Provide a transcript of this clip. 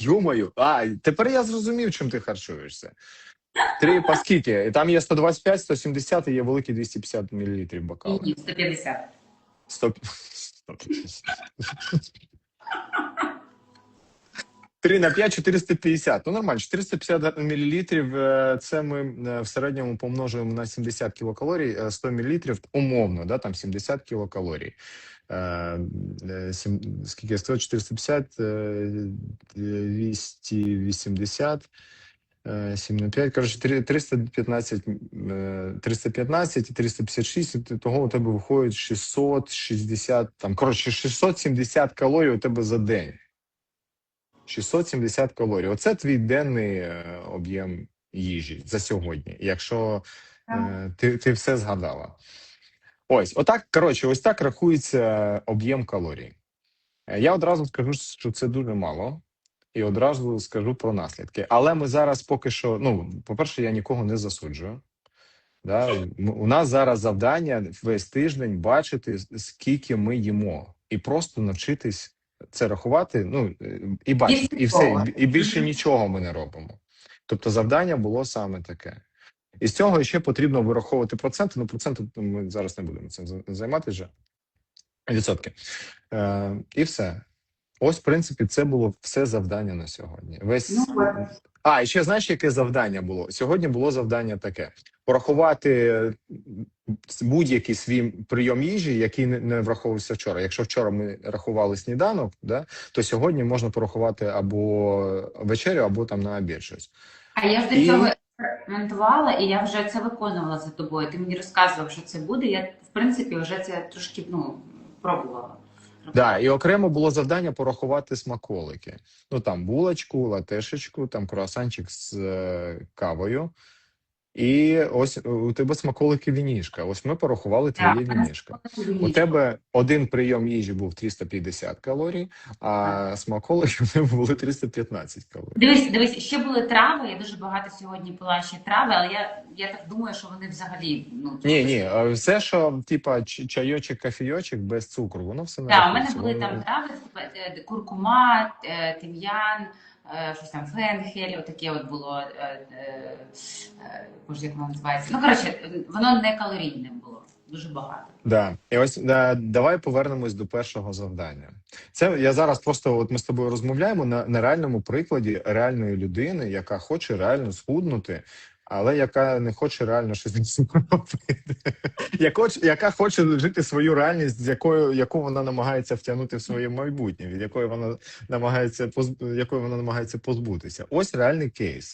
Йомаю, а тепер я зрозумів, чим ти харчуєшся. Три паскіті. Там є 125, 170 і є великі 250 мл бокал. Ні, 150. 100... 3 на 5 450. Ну нормально, 450 мл е, це ми е, в середньому помножуємо на 70 кілокалорій, е, 100 мл умовно, да, там 70 кілокалорій. Е, е, Скільки я сказав? 450, е, 280, е, 7 на 5, коротше, 315, е, 315 і 356, і того у тебе виходить 660, там, коротше, 670 калорій у тебе за день. 670 калорій. Оце твій денний е, об'єм їжі за сьогодні, якщо е, ти, ти все згадала. Ось, отак, коротше, ось так рахується об'єм калорій. Е, Я одразу скажу, що це дуже мало, і одразу скажу про наслідки. Але ми зараз поки що, ну, по-перше, я нікого не засуджую. Да? У нас зараз завдання весь тиждень бачити, скільки ми їмо, і просто навчитись це рахувати. Ну е, і бачити, і все, і- більше нічого ми не робимо. Тобто, завдання було саме таке. І з цього ще потрібно вираховувати проценти. Ну, проценти ми зараз не будемо цим за- займатися вже. Відсотки. Е, і все. Ось, в принципі, це було все завдання на сьогодні. Весь Ну, а, і ще знаєш, яке завдання було? Сьогодні було завдання таке: порахувати будь-який свій прийом їжі, який не, враховувався вчора. Якщо вчора ми рахували сніданок, да, то сьогодні можна порахувати або вечерю, або там на обід щось. А я ж до цього експериментувала, і я вже це виконувала за тобою. Ти мені розказував, що це буде. Я, в принципі, вже це трошки ну, пробувала. Да, і окремо було завдання порахувати смаколики. Ну там булочку, латешечку, там круасанчик з е, кавою. І ось е, у тебе смаколики вінішка.Ось ми порахували твоє вінішка. У тебе один прийом їжі був 350 калорій, а смаколики в тебе були 315 калорій. Дивись, дивись, ще були трави. Я дуже багато сьогодні пила ще трави, але я, я так думаю, що вони взагалі ну Ні, ні, все, що типа чайочок, кофійочок без цукру, воно все не Так, у мене були там трави, типу, е, куркума, е, тим'ян, щось там фенхель, отаке от було. е, е, е, як воно називається. Ну, коротше, воно не калорійне було, дуже багато. Да, і ось да, давай повернемось до першого завдання. Це я зараз просто от ми з тобою розмовляємо на, на реальному прикладі реальної людини, яка хоче реально схуднути, але яка не хоче реально щось з цим робити. Яка, хоч- яка хоче жити свою реальність, з якою яку вона намагається втягнути в своє майбутнє, від якої вона намагається якої вона намагається позбутися. Ось реальний кейс.